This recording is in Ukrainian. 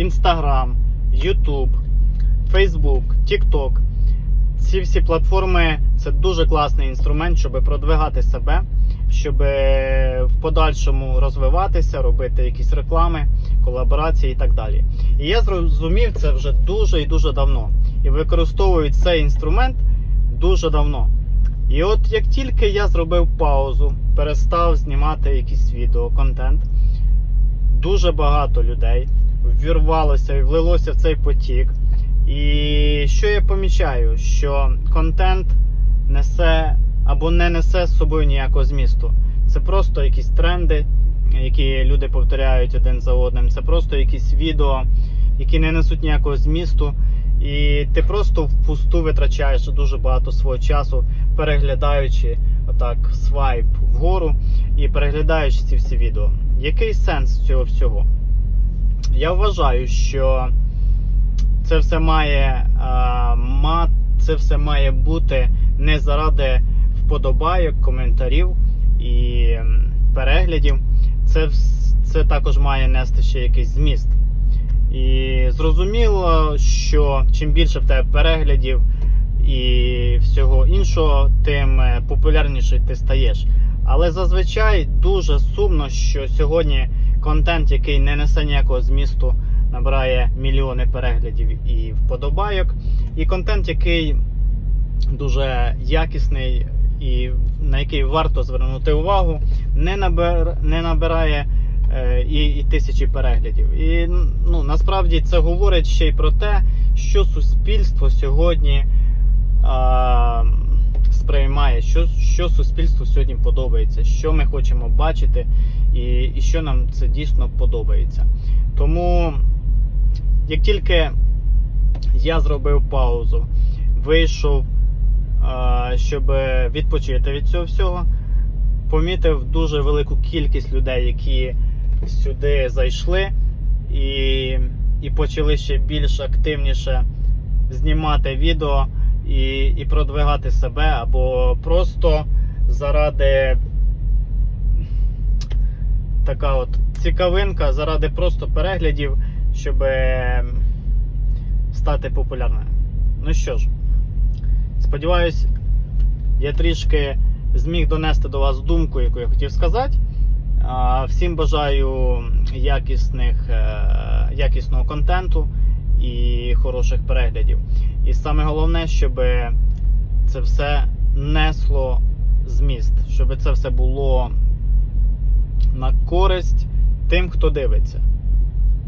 Instagram, YouTube, Facebook, TikTok. Ці всі платформи це дуже класний інструмент, щоб продвигати себе, щоб в подальшому розвиватися, робити якісь реклами, колаборації і так далі. І я зрозумів це вже дуже і дуже давно. І використовую цей інструмент дуже давно. І от як тільки я зробив паузу, перестав знімати якісь відео, контент, дуже багато людей ввірвалося і влилося в цей потік. І що я помічаю, що контент несе або не несе з собою ніякого змісту. Це просто якісь тренди, які люди повторяють один за одним. Це просто якісь відео, які не несуть ніякого змісту. І ти просто впусту витрачаєш дуже багато свого часу, переглядаючи отак свайп вгору і переглядаючи ці всі відео. Який сенс цього всього? Я вважаю, що це все має а, ма, це все має бути не заради вподобайок, коментарів і переглядів. Це, це також має нести ще якийсь зміст. І зрозуміло, що чим більше в тебе переглядів і всього іншого, тим е, популярніший ти стаєш. Але зазвичай дуже сумно, що сьогодні контент, який не несе ніякого змісту, набирає мільйони переглядів і вподобайок. І контент, який дуже якісний і на який варто звернути увагу, не, набир, не набирає е, і, і тисячі переглядів. І ну, насправді це говорить ще й про те, що суспільство сьогодні а, сприймає, що, що суспільству сьогодні подобається, що ми хочемо бачити, і, і що нам це дійсно подобається. Тому, як тільки я зробив паузу, вийшов, щоб відпочити від цього всього, помітив дуже велику кількість людей, які сюди зайшли і, і почали ще більш активніше знімати відео і, і продвигати себе, або просто заради така от цікавинка, заради просто переглядів, щоб стати популярною. Ну що ж, сподіваюсь, я трішки зміг донести до вас думку, яку я хотів сказати. Всім бажаю якісних, е, якісного контенту і хороших переглядів. І саме головне, щоб це все несло зміст, щоб це все було на користь тим, хто дивиться.